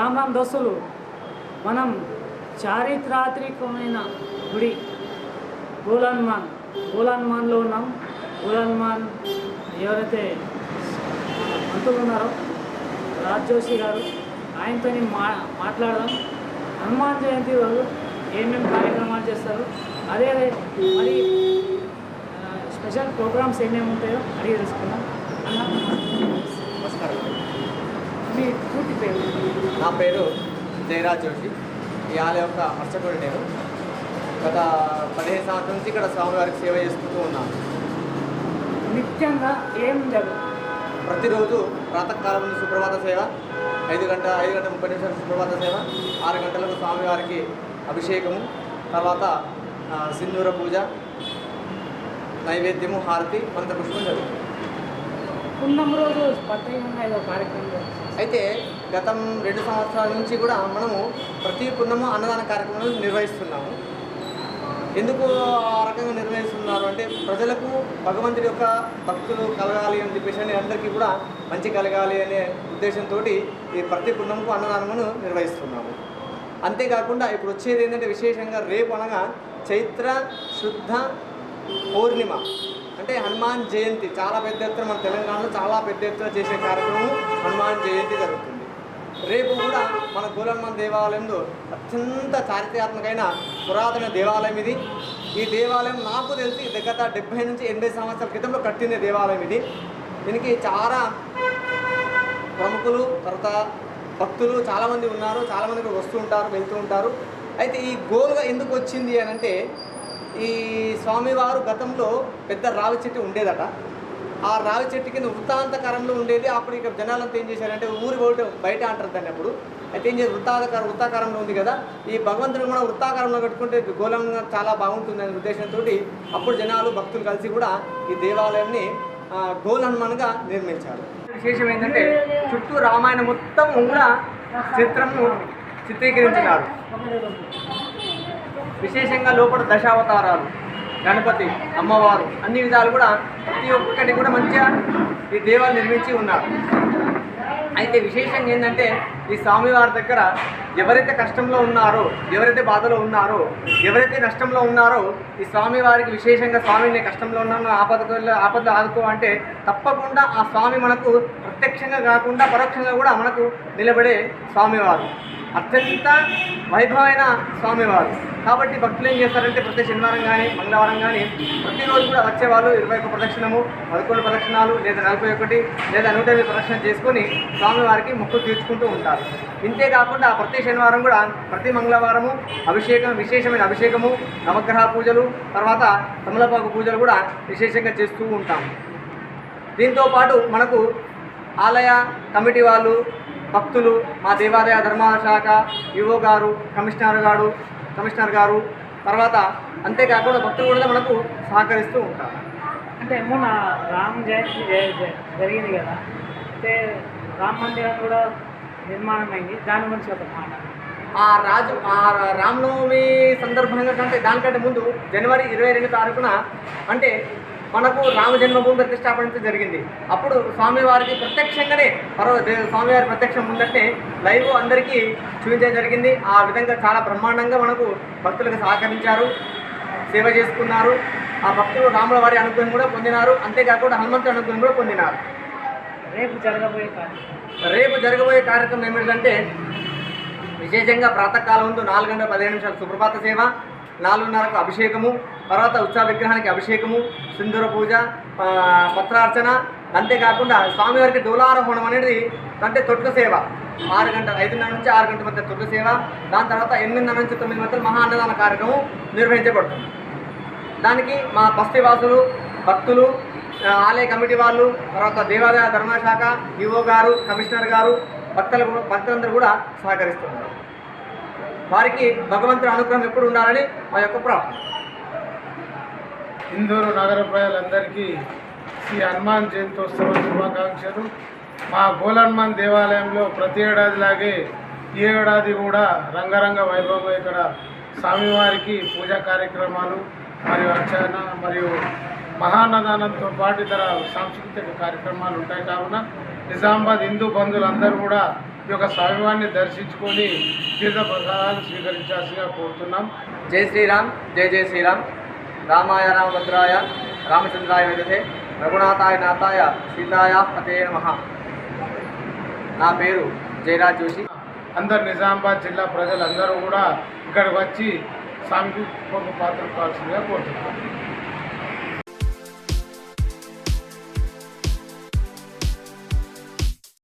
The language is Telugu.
రామ్ రామ్ దోస్తులు మనం చారిత్రాత్మకమైన గుడి గోలన్మాన్ గోలన్మాన్లో ఉన్నాం. గోలన్మాన్ ఎవరైతే మంత్రులు ఉన్నారో రాజ్ జోషి గారు ఆయనతో మా మాట్లాడదాం. హనుమాన్ జయంతి రోజు ఏమేమి కార్యక్రమాలు చేస్తారు? అదే మరి స్పెషల్ ప్రోగ్రామ్స్ ఏమేమి ఉంటాయో అడిగి తెలుసుకుందాం. అన్న. నమస్కారం. మీ పూర్తి పేరు? నా పేరు జయరాజ్ జోషి. ఈ ఆలయ యొక్క అర్చకుడు నేను. గత పదిహేను సంవత్సరం నుంచి ఇక్కడ స్వామివారికి సేవ చేసుకుంటూ ఉన్నాను. నిత్యంగా ఏం జరుగుతుంది ప్రతిరోజు ప్రాతకాలం నుంచి సుప్రభాత సేవ ఐదు గంట ఐదు గంటల ముప్పై నిమిషాల సుప్రభాత సేవ ఆరు గంటలకు స్వామివారికి అభిషేకము తర్వాత సింధూర పూజ నైవేద్యము హారతి మంత్రపుష్పం జరుగుతుంది. పున్నం రోజు ఏదో కార్యక్రమం. అయితే గతం రెండు సంవత్సరాల నుంచి కూడా మనము ప్రతి పున్నము అన్నదాన కార్యక్రమాలు నిర్వహిస్తున్నాము. ఎందుకు ఆ రకంగా నిర్వహిస్తున్నారు అంటే ప్రజలకు భగవంతుడి యొక్క భక్తులు కలగాలి అని చెప్పేసి అని అందరికీ కూడా మంచి కలగాలి అనే ఉద్దేశంతో ఈ ప్రతి పున్నముకు అన్నదానమును నిర్వహిస్తున్నాము. అంతేకాకుండా ఇప్పుడు వచ్చేది ఏంటంటే విశేషంగా రేపు అనగా చైత్ర శుద్ధ పౌర్ణిమ. అంటే హనుమాన్ జయంతి. చాలా పెద్ద ఎత్తున మన తెలంగాణలో చాలా పెద్ద ఎత్తున చేసే కార్యక్రమం హనుమాన్ జయంతి జరుగుతుంది. రేపు కూడా మన గోలమ్మ దేవాలయంలో అత్యంత చారిత్రాత్మకమైన పురాతన దేవాలయం ఇది. ఈ దేవాలయం నాకు తెలిసి గత డెబ్బై నుంచి ఎనభై సంవత్సరాల క్రితంలో కట్టిన దేవాలయం ఇది. దీనికి చాలా ప్రముఖులు తర్వాత భక్తులు చాలామంది ఉన్నారు చాలామంది వస్తూ ఉంటారు వెళ్తూ ఉంటారు. అయితే ఈ గోల్గా ఎందుకు వచ్చింది అని అంటే ఈ స్వామివారు గతంలో పెద్ద రావి చెట్టు ఉండేదట. ఆ రావి చెట్టు కింద వృత్తాంతకారంలో ఉండేది. అప్పుడు ఇక జనాలంతా ఏం చేశారంటే ఊరి బయట బయట అంటారు దాన్ని అప్పుడు. అయితే ఏం చేసి వృత్తాకార వృత్తాకారంలో ఉంది కదా. ఈ భగవంతుని కూడా వృత్తాకారంలో కట్టుకుంటే గోళంగా చాలా బాగుంటుంది అనే ఉద్దేశంతో అప్పుడు జనాలు భక్తులు కలిసి కూడా ఈ దేవాలయాన్ని ఆ, గోల్ హనుమాన్గా నిర్మించారు. విశేషం ఏంటంటే చుట్టూ రామాయణం మొత్తం కూడా చిత్రము చిత్రీకరించినారు. విశేషంగా లోపల దశావతారాలు. గణపతి అమ్మవారు అన్ని విధాలు కూడా ప్రతి ఒక్కటి కూడా మంచిగా ఈ దేవాలు నిర్మించి ఉన్నారు. అయితే విశేషంగా ఏంటంటే ఈ స్వామివారి దగ్గర ఎవరైతే కష్టంలో ఉన్నారో ఎవరైతే బాధలో ఉన్నారో ఎవరైతే నష్టంలో ఉన్నారో ఈ స్వామివారికి విశేషంగా స్వామిని కష్టంలో ఉన్నాను ఆపదలో ఆపద ఆదుకో అంటే తప్పకుండా ఆ స్వామి మనకు ప్రత్యక్షంగా కాకుండా పరోక్షంగా కూడా మనకు నిలబడే స్వామివారు. అత్యంత వైభవమైన స్వామివారు. కాబట్టి భక్తులు ఏం చేస్తారంటే ప్రతి శనివారం కానీ మంగళవారం కానీ ప్రతిరోజు కూడా వచ్చేవాళ్ళు ఇరవై ఒక ప్రదక్షిణము పదకొండు ప్రదక్షిణాలు లేదా నలభై ఒకటి లేదా నూట ఎనిమిది ప్రదక్షిణ చేసుకొని స్వామివారికి మొక్కులు తీర్చుకుంటూ ఉంటారు. ఇంతే కాకుండా ప్రతి శనివారం కూడా ప్రతి మంగళవారము అభిషేకం విశేషమైన అభిషేకము నవగ్రహ పూజలు తర్వాత తమలపాకు పూజలు కూడా విశేషంగా చేస్తూ ఉంటాము. దీంతో పాటు మనకు ఆలయ కమిటీ వాళ్ళు భక్తులు మా దేవాలయ ధర్మాల శాఖ ఈవో గారు కమిషనర్ గారు కమిషనర్ గారు తర్వాత అంతేకాకుండా భక్తులు కూడా మనకు సహకరిస్తూ ఉంటారు. అంటే మొన్న రామ్ జయంతి జరిగింది కదా? అయితే రామ మందిరం కూడా నిర్మాణం అయింది దాని గురించి ఒక మాట. ఆ రాజు ఆ రామనవమి సందర్భంగా కంటే దానికంటే ముందు జనవరి ఇరవై రెండు తారీఖున అంటే మనకు రామ జన్మభూమి ప్రతిష్టాపన జరిగింది. అప్పుడు స్వామివారికి ప్రత్యక్షంగానే పర్వ స్వామివారి ప్రత్యక్షం ముందంటే లైవ్ అందరికీ చూపించడం జరిగింది. ఆ విధంగా చాలా బ్రహ్మాండంగా మనకు భక్తులకు సహకరించారు సేవ చేసుకున్నారు. ఆ భక్తులు రాముల వారి అనుగ్రహం కూడా పొందినారు. అంతేకాకుండా హనుమంతుడి అనుగ్రహం కూడా పొందినారు. రేపు జరగబోయే కార్యక్రమం. రేపు జరగబోయే కార్యక్రమం ఏమిటంటే విశేషంగా ప్రాతకాలం ముందు నాలుగు గంటల పదిహేను నిమిషాలు సుప్రభాత సేవ నాలుగున్నరకు అభిషేకము తర్వాత ఉత్సవ విగ్రహానికి అభిషేకము సింధూర పూజ పత్రార్చన అంతేకాకుండా స్వామివారికి డోలారోహణం అనేది అంటే తొట్ల సేవ. ఆరు గంటల ఐదున్నర నుంచి ఆరు గంటల మధ్య తొట్ల సేవ దాని తర్వాత ఎనిమిదిన్నర నుంచి తొమ్మిది మధ్య మహా అన్నదాన కార్యక్రమం నిర్వహించబడుతుంది. దానికి మా బస్తీవాసులు భక్తులు ఆలయ కమిటీ వాళ్ళు తర్వాత దేవాదాయ ధర్మశాఖ ఈఓ గారు కమిషనర్ గారు భక్తులు కూడా- భక్తులందరూ కూడా సహకరిస్తున్నారు. వారికి భగవంతుడి అనుగ్రహం ఎప్పుడు ఉండాలని మా యొక్క ప్రార్థన. ఇందూరు నగర ప్రజలందరికీ శ్రీ హనుమాన్ జయంతోత్సవ శుభాకాంక్షలు. మా గోలన్మాన్ దేవాలయంలో ప్రతి ఏడాదిలాగే ఈ ఏడాది కూడా రంగరంగ వైభవంగా ఇక్కడ స్వామివారికి పూజా కార్యక్రమాలు మరియు అర్చన మరియు మహాన్నదానంతో పాటు ఇతర సాంస్కృతిక కార్యక్రమాలు ఉంటాయి కావున నిజామాబాద్ హిందూ బంధువులందరూ కూడా ఈ యొక్క స్వామివారిని దర్శించుకొని తీర్థ ప్రసాదాలు స్వీకరించాల్సిగా కోరుతున్నాం. జై శ్రీరామ్ జై జై శ్రీరామ్. రామాయ రామభద్రాయ రామచంద్రాయ విధే రఘునాథాయ నాథాయ సీతాయ పతే నమ. నా పేరు జయరాజ్ జోషి. అందరు నిజామాబాద్ జిల్లా ప్రజలందరూ కూడా ఇక్కడికి వచ్చి సాంఘిక పాత్ర కావాల్సిందిగా కోరుతున్నాను